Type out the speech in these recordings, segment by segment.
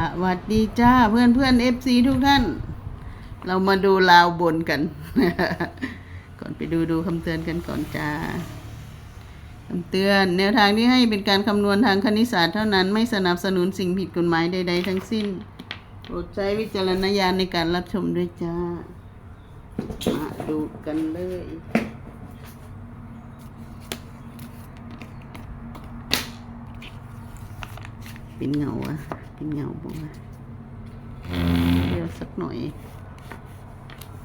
สวัสดีจ้าเพื่อนเพื่อนเอฟซีทุกท่าน เรามาดูลาวบนกัน ก่อนไปดูดูคำเตือนกันก่อนจ้าคำเตือนแนวทางที่ให้เป็นการคำนวณทางคณิตศาสตร์เท่านั้นไม่สนับสนุนสิ่งผิดกฎหมายใดๆทั้งสิ้นโปรดใช้วิจารณญาณในการรับชมด้วยจ้า มาดูกันเลยเป็นเงาอะ เป็นเงาบอกว่าเดี๋ยวสักหน่อย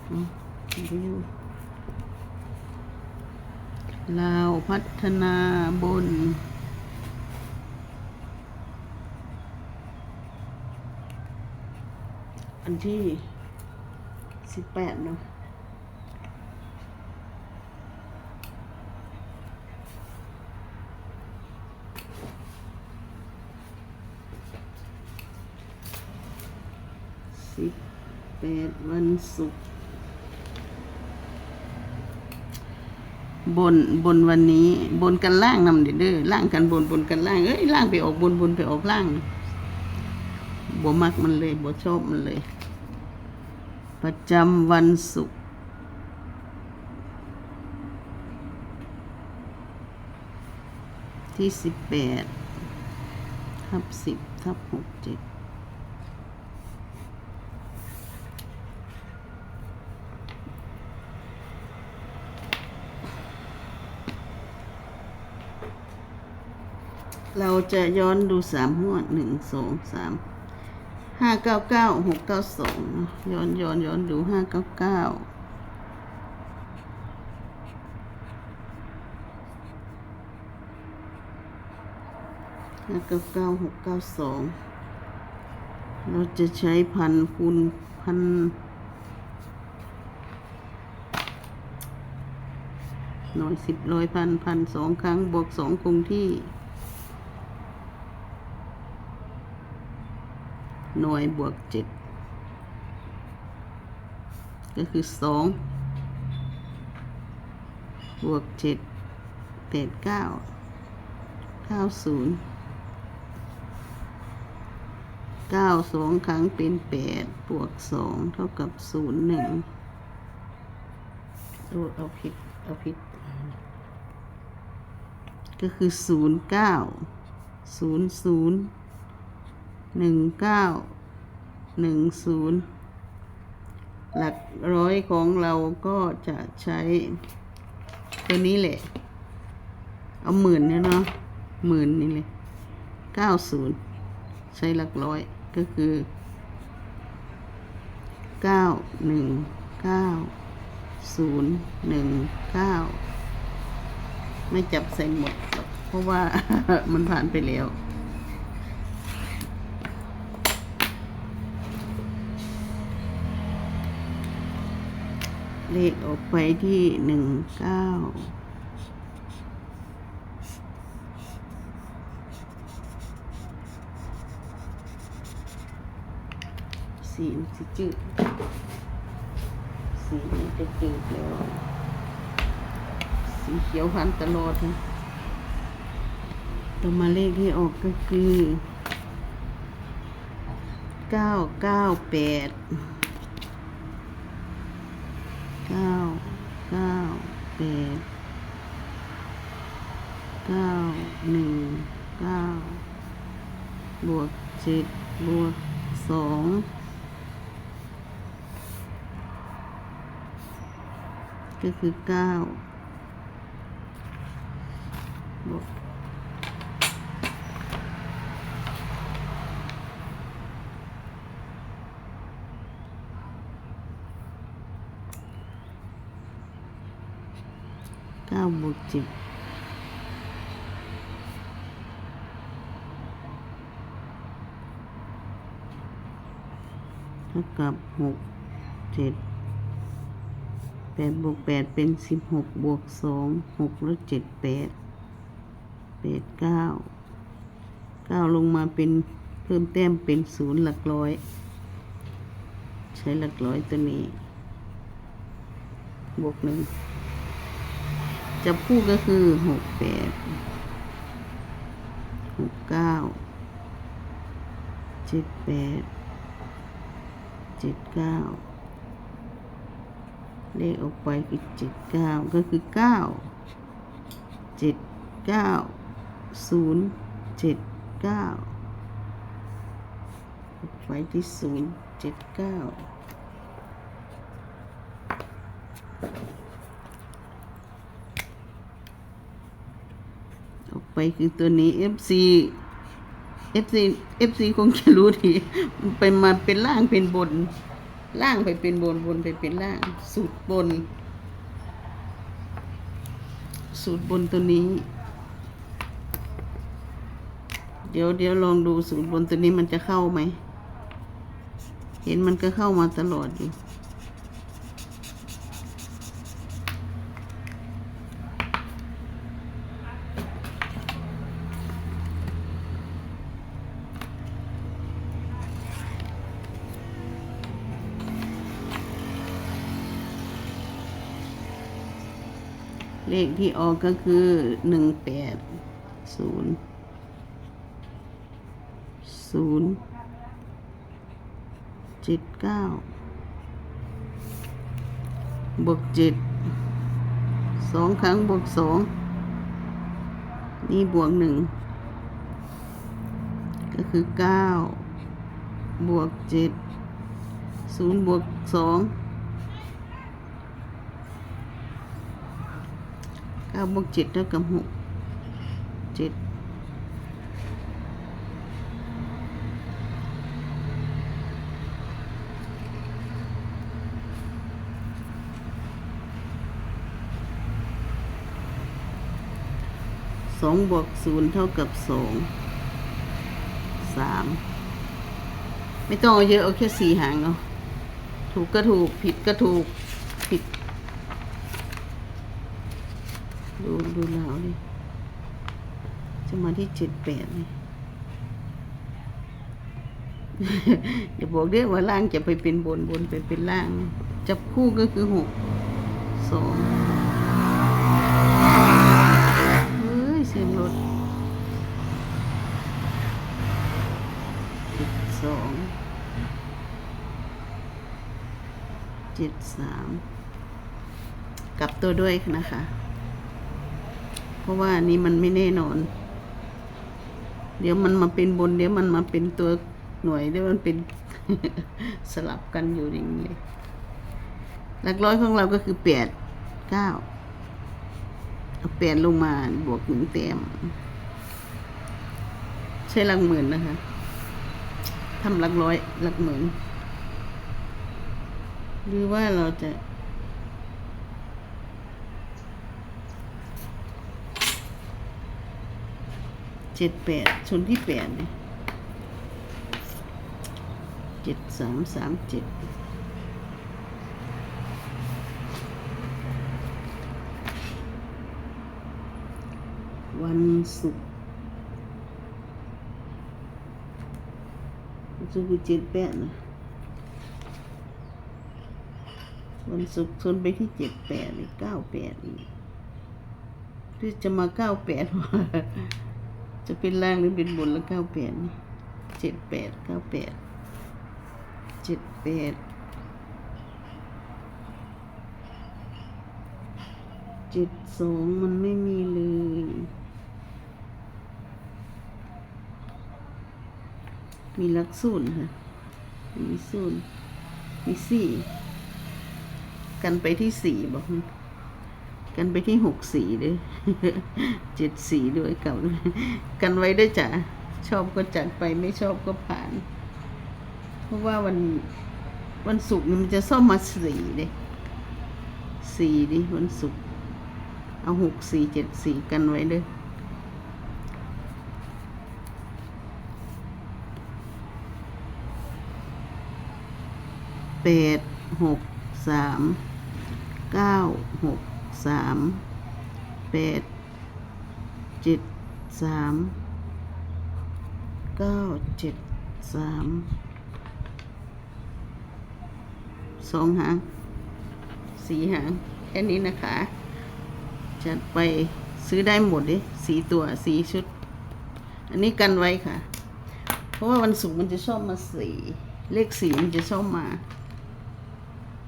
เอดูลาวพัฒนาบนอันที่สิบแปดเนาะสิบแป ดวันศุกร์บนบนวันนี้ บนกันล่างนำเด้อเด้อล่างกันบนบนกันล่างเอ้ยล่างไปออกบนบนไปออกล่างบ่มักมันเลยบ่ชอบมันเลย ประจำวันศุกร์ที่สิบแปดทับสิบทับหกเจ็ด เราจะย้อนดูสามหัวหนึ่งสองสามห้าเก้าเก้าหกเก้าสองย้อนย้อนย้อนดูห้าเก้าเก้าห้าเก้าเก้าหกเก้าสองเราจะใช้พันคูณพันหน่อยสิบร้อยพันพันสองครั้งบวกสองคงที่ หน่วยบวกเจ็ดก็คือสองบวกเจ็ดแปดเก้าเก้าศูนย์เก้าสองครั้งเป็นแปดบวกสองเท่ากับศูนย์หนึ่งโอ้เอาผิดเอาผิด ก็คือศูนย์เก้าศูนย์ศูนย์ หนึ่งเก้าหนึ่งศูนย์หลักร้อยของเราก็จะใช้ ตัวนี้แหละ เอาหมื่นเนี่ยเนาะหมื่นนี่เลยเก้าศูนย์ใช้หลักร้อยก็คือเก้าหนึ่งเก้าศูนย์หนึ่งเก้าไม่จับใส่หมด เพราะว่า มันผ่านไปแล้ว เลขออกไปที่หนึ่งเก้าสีมันสิจืดสีมันจะจืดแล้ว สีเขียวพันตลอดนะต่อมาเลขที่ออกก็คือเก้าเก้าแปด เก้าเก้าแปดเก้าหนึ่งเก้าบวกเจ็ดบวกสองก็คือเก้าบวก เก้าบวกเจ็ดเท่ากับหกเจ็ดแปดบวกแปดเป็นสิบหกบวกสองหกแล้วเจ็ดแปดแปดเก้าเก้าลงมาเป็นเพิ่มแต้มเป็นศูนย์หลักร้อย ใช้หลักร้อยตัวนี้ บวกหนึ่ง จับคู่ก็คือหกแปดหกเก้าเจ็ดแปดเจ็ดเก้าเลขออกไปคือเจ็ดเก้าก็คือเก้าเจ็ดเก้าศูนย์เจ็ดเก้าออกไปที่ศูนย์เจ็ดเก้าออกไป คือตัวนี้ FC FC FC คงจะรู้ดีไปมาเป็นล่างเป็นบน ล่างไปเป็นบนบนไปเป็นล่างสูตรบน สูตรบนตัวนี้ เดี๋ยวเดี๋ยวลองดูสูตรบนตัวนี้มันจะเข้าไหม เห็นมันก็เข้ามาตลอดอยู่ เลขที่ออกก็คือหนึ่งแปดศูนย์ศูนย์เจ็ดเก้าบวกเจ็ดสองครั้งบวกสองนี่บวกหนึ่งก็คือเก้าบวกเจ็ดศูนย์บวกสอง ก้าบวกเจ็ดเท่ากับหกเจ็ดสองบวกศูนย์เท่ากับสองสามไม่ต้องเอาเยอะเอาแค่สี่หางเอาถูกก็ถูกผิดก็ถูก ผิด ดูดูแล้วดิจะมาที่เจ็ดแปดนี่อย่าบอกเด้อว่าล่างจะไปเป็นบนบนไปเป็นล่าง จับคู่ก็คือหกสองเฮ้ยเสียงรถเจ็ดสองเจ็ดสามกลับตัวด้วยนะคะ เพราะว่าอันนี้มันไม่แน่นอน เดี๋ยวมันมาเป็นบน เดี๋ยวมันมาเป็นตัวหน่วยเดี๋ยวมันเป็นสลับกันอยู่อย่างนี้หลักร้อยของเราก็คือแปดเก้าเอาแปดลงมาบวกหนึ่งแต้มใช้หลักหมื่นนะคะทำหลักร้อยหลักหมื่นหรือว่าเราจะ เจ็ดแปดชนที่แปดเนี่ยเจ็ดสามสามเจ็ดวันศุกร์วันศุกร์เจ็ดแปดนะวันศุกร์ชนไปที่เจ็ดแปดนี่เก้าแปดนี่หรือจะมาเก้าแปดวะ จะเป็นล่างหรือเป็นบนแล้วเก้าแปดเจ็ดแปดเก้าแปดเจ็ดแปดเจ็ดสองมันไม่มีเลยมีลักศูนย์ค่ะ มีศูนย์มีสี่ กันไปที่สี่บอก กันไปที่หกสีด้วยเจ็ดสีด้วยเก่าด้วยกันไว้ได้จ้ะชอบก็จัดไปไม่ชอบก็ผ่าน เพราะว่าวันวันศุกร์นี่มันจะซ่อมมาสี่เลยสี่ดิวันศุกร์เอาหกสี่เจ็ดสี่กันไว้เลยแปดหกสามเก้าหก สามแปดเจ็ดสามเก้าเจ็ดสามสองหางสี่หางแค่นี้นะคะ จัดไปซื้อได้หมดดิสีตัวสีชุด อันนี้กันไว้ค่ะ เพราะว่าวันศุกร์มันจะชอบมาสีเลขสีมันจะชอบมา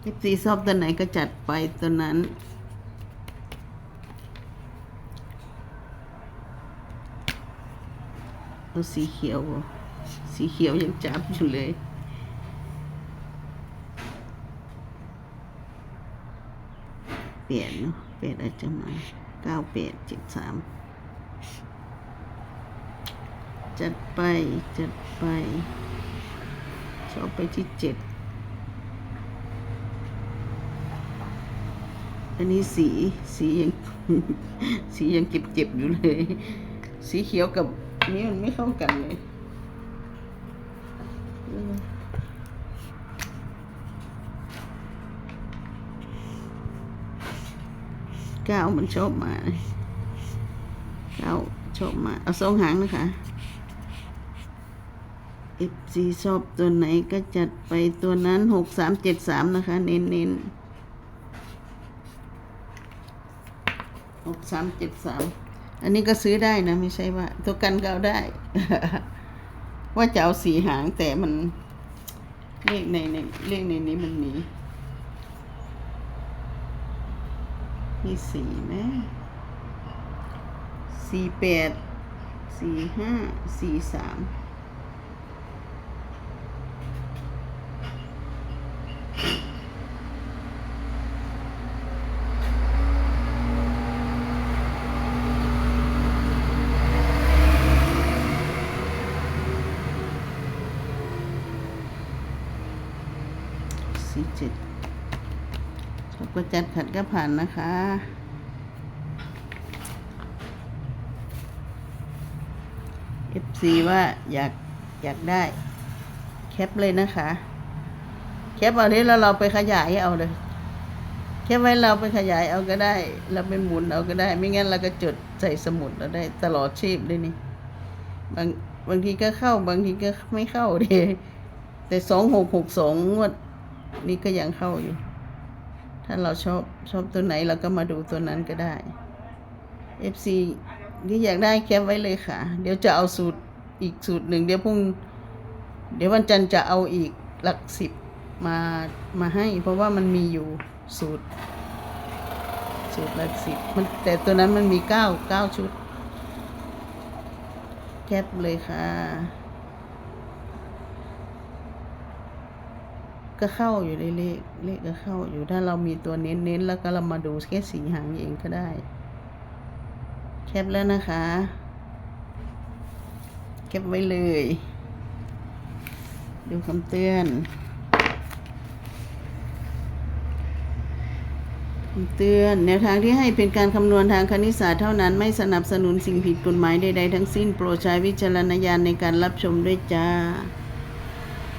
เลขสี่ชอบตัวไหนก็จัดไปตัวนั้น เอาสีเขียว สีเขียวยังจับอยู่เลย เปลี่ยนเนาะเปลี่ยนอาจจะมาเก้าเปลี่ยนเจ็ดสามจัดไป จัดไป ชอบไปที่เจ็ดอันนี้สีสียังสียังเจ็บๆอยู่เลย สีเขียวกับ นี้มันไม่เข้ากันเลยเก้าวมันชอบมาก้าวชอบมา เอาสองหางนะคะ f ีชอบตัวไหนก็จัดไปตัวนั้นหกสามเจ็ดสามนะคะ เน้นเน้นหกสามเจ็ดสาม อันนี้ก็ซื้อได้นะ ไม่ใช่ว่า ตัวกันก็เอาได้ ว่าจะเอาสีหางแต่มันเลขในในเลขในนี้มันมีมีสีไหมสี่แปดสี่ห้าสี่สาม สีเจ็ดชอบก็จัดขัดก็ผ่านนะคะ FC ว่าอยากอยากได้แคปเลยนะคะ แคปเอานี้แล้วเราไปขยายเอาเลยแคปไว้เราไปขยายเอาก็ได้ เราไปหมุนเอาก็ได้ ไม่งั้นเราก็จดใส่สมุดเราได้ตลอดชีพด้วยนี่บางบางทีก็เข้าบางทีก็ไม่เข้าดิแต่สองหกหกสองงวด นี่ก็ยังเข้าอยู่ ถ้าเราชอบชอบตัวไหนเราก็มาดูตัวนั้นก็ได้ FC ที่อยากได้แคปไว้เลยค่ะ เดี๋ยวจะเอาสูตรอีกสูตรหนึ่งเดี๋ยวพรุ่ง เดี๋ยววันจันทร์จะเอาอีกหลักสิบมามาให้ เพราะว่ามันมีอยู่สูตร สูตรหลักสิบมันแต่ตัวนั้นมันมีเก้าเก้าชุด แคปเลยค่ะ ก็เข้าอยู่เลขเลขก็เข้าอยู่ถ้าเรามีตัวเน้นๆแล้วก็เรามาดูแค่สีหางเองก็ได้ แคปแล้วนะคะแคปไว้เลย ดูคำเตือนคำเตือนแนวทางที่ให้เป็นการคำนวณทางคณิตศาสตร์เท่านั้นไม่สนับสนุนสิ่งผิดกฎหมายใดๆทั้งสิ้น โปรดใช้วิจารณญาณในการรับชมด้วยจ้า